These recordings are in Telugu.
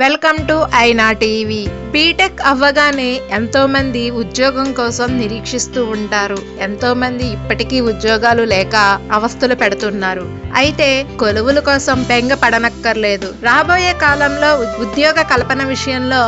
Welcome to Aina TV. BTech అవ్వగానే ఎంతో మంది ఉద్యోగం కోసం నిరీక్షిస్తూ ఉంటారు. ఎంతో మంది ఇప్పటికీ ఉద్యోగాలు లేక అవస్థలు పెడుతున్నారు. అయితే కొలువుల కోసం బెంగ పడనక్కర్లేదు. రాబోయే కాలంలో ఉద్యోగ కల్పన విషయంలో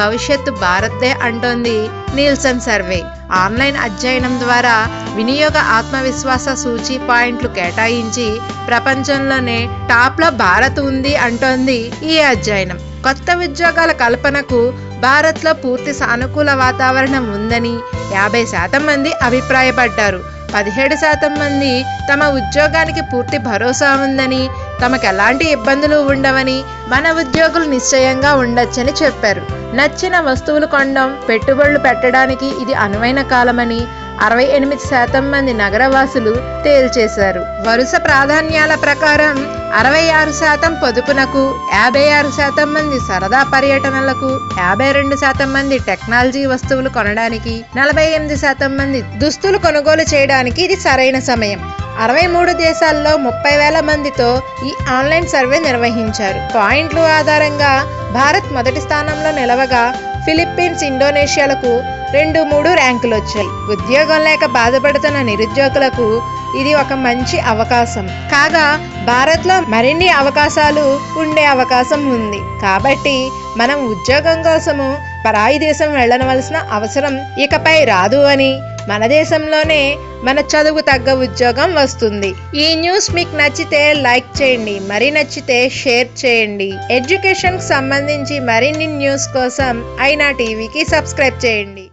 భవిష్యత్తు భారత్దే అంటోంది నీల్సన్ సర్వే. ఆన్లైన్ అధ్యయనం ద్వారా వినియోగ ఆత్మవిశ్వాస సూచి పాయింట్లు కేటాయించి ప్రపంచంలోనే టాప్లో భారత్ ఉంది అంటోంది ఈ అధ్యయనం. కొత్త ఉద్యోగాల కల్పనకు భారత్లో పూర్తి సానుకూల వాతావరణం ఉందని యాభై శాతం మంది అభిప్రాయపడ్డారు. పదిహేడు శాతం మంది తమ ఉద్యోగానికి పూర్తి భరోసా ఉందని తమకు ఎలాంటి ఇబ్బందులు ఉండవని మన ఉద్యోగులు నిశ్చయంగా ఉండొచ్చని చెప్పారు. నచ్చిన వస్తువులు కొనడం పెట్టుబడులు పెట్టడానికి ఇది అనువైన కాలమని అరవై ఎనిమిది శాతం మంది నగరవాసులు తేల్చేశారు. వరుస ప్రాధాన్యాల ప్రకారం అరవై ఆరు శాతం పొదుపునకు యాభై ఆరు శాతం మంది సరదా పర్యటనలకు యాభై రెండు శాతం మంది టెక్నాలజీ వస్తువులు కొనడానికి నలభై ఎనిమిది శాతం మంది దుస్తులు కొనుగోలు చేయడానికి ఇది సరైన సమయం. అరవై మూడు దేశాల్లో ముప్పై వేల మందితో ఈ ఆన్లైన్ సర్వే నిర్వహించారు. పాయింట్లు ఆధారంగా భారత్ మొదటి స్థానంలో నిలవగా ఫిలిప్పీన్స్ ఇండోనేషియాలకు రెండు మూడు ర్యాంకులు వచ్చాయి. ఉద్యోగం లేక బాధపడుతున్న నిరుద్యోగులకు ఇది ఒక మంచి అవకాశం. కాగా భారత్లో మరిన్ని అవకాశాలు ఉండే అవకాశం ఉంది. కాబట్టి మనం ఉద్యోగం కోసము పరాయి దేశం వెళ్ళనవలసిన అవసరం ఇకపై రాదు అని మన దేశంలోనే మన చదువు తగ్గ ఉద్యోగం వస్తుంది. ఈ న్యూస్ మీకు నచ్చితే లైక్ చేయండి మరి నచ్చితే షేర్ చేయండి. ఎడ్యుకేషన్ సంబంధించి మరిన్ని న్యూస్ కోసం ఐనా టీవీకి సబ్స్క్రైబ్ చేయండి.